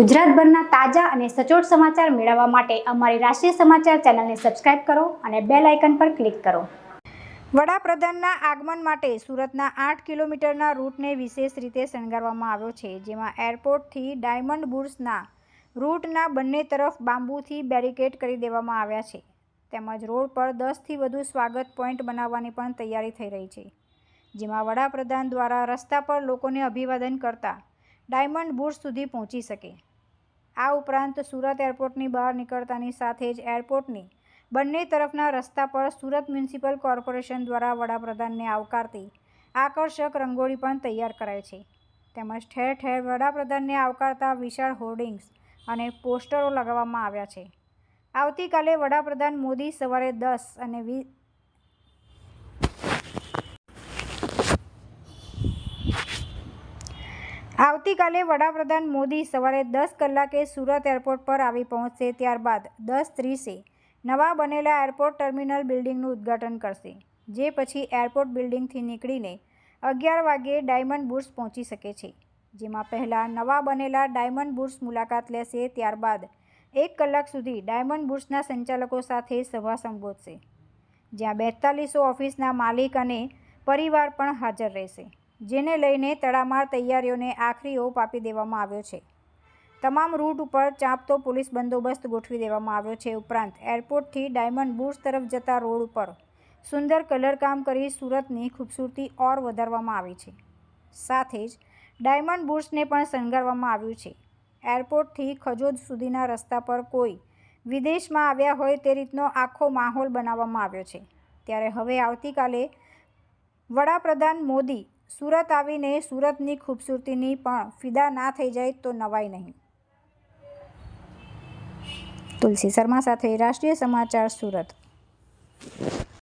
ગુજરાતભરના તાજા અને સચોટ સમાચાર મેળવવા માટે અમારી રાષ્ટ્રીય સમાચાર ચેનલને સબસ્ક્રાઇબ કરો અને બેલ આઇકન પર ક્લિક કરો. વડાપ્રધાનના આગમન માટે સુરતના આઠ કિલોમીટરના રૂટને વિશેષ રીતે શણગારવામાં આવ્યો છે, જેમાં એરપોર્ટથી ડાયમંડ બુર્સના રૂટના બંને તરફ બાંબુથી બેરિકેડ કરી દેવામાં આવ્યા છે. તેમજ રોડ પર દસથી વધુ સ્વાગત પોઈન્ટ બનાવવાની પણ તૈયારી થઈ રહી છે, જેમાં વડાપ્રધાન દ્વારા રસ્તા પર લોકોને અભિવાદન કરતા ડાયમંડ બુર્સ સુધી પહોંચી શકે. આ ઉપરાંત સુરત એરપોર્ટની બહાર નીકળતાની સાથે જ એરપોર્ટની બંને તરફના રસ્તા પર સુરત મ્યુનિસિપલ કોર્પોરેશન દ્વારા વડાપ્રધાનને આવકારતી આકર્ષક રંગોળી પણ તૈયાર કરાઈ છે. તેમજ ઠેર ઠેર વડાપ્રધાનને આવકારતા વિશાળ હોર્ડિંગ્સ અને પોસ્ટરો લગાવવામાં આવ્યા છે. આવતીકાલે વડાપ્રધાન મોદી સવારે દસ અને વી આવતીકાલે વડાપ્રધાન મોદી સવારે દસ કલાકે સુરત એરપોર્ટ પર આવી પહોંચશે, ત્યારબાદ દસ ત્રીસે નવા બનેલા એરપોર્ટ ટર્મિનલ બિલ્ડિંગનું ઉદ્ઘાટન કરશે, જે પછી એરપોર્ટ બિલ્ડિંગથી નીકળીને અગિયાર વાગ્યે ડાયમંડ બુર્સ પહોંચી શકે છે, જેમાં પહેલાં નવા બનેલા ડાયમંડ બુર્સ મુલાકાત લેશે, ત્યારબાદ એક કલાક સુધી ડાયમંડ બુર્સના સંચાલકો સાથે સભા સંબોધશે, જ્યાં બેતાલીસો ઓફિસના માલિક અને પરિવાર પણ હાજર રહેશે. જેને લઈને તડામાર તૈયારીઓને આખરી ઓપ આપી દેવામાં આવ્યો છે. તમામ રૂટ ઉપર ચાંપતો પોલીસ બંદોબસ્ત ગોઠવી દેવામાં આવ્યો છે ઉપરાંત એરપોર્ટથી ડાયમંડ બુર્સ તરફ જતા રોડ ઉપર સુંદર કલરકામ કરી સુરતની ખૂબસૂરતી ઓર વધારવામાં આવી છે. સાથે જ ડાયમંડ બુર્સને પણ શણગારવામાં આવ્યું છે. એરપોર્ટથી ખજોદ સુધીના રસ્તા પર કોઈ વિદેશમાં આવ્યા હોય તે રીતનો આખો માહોલ બનાવવામાં આવ્યો છે. ત્યારે હવે આવતીકાલે વડાપ્રધાન મોદી સુરત આવીને સુરતની ખૂબસૂરતીની પણ ફિદા ના થઈ જાય તો નવાય નહીં. તુલસી શર્મા સાથે રાષ્ટ્રીય સમાચાર સુરત.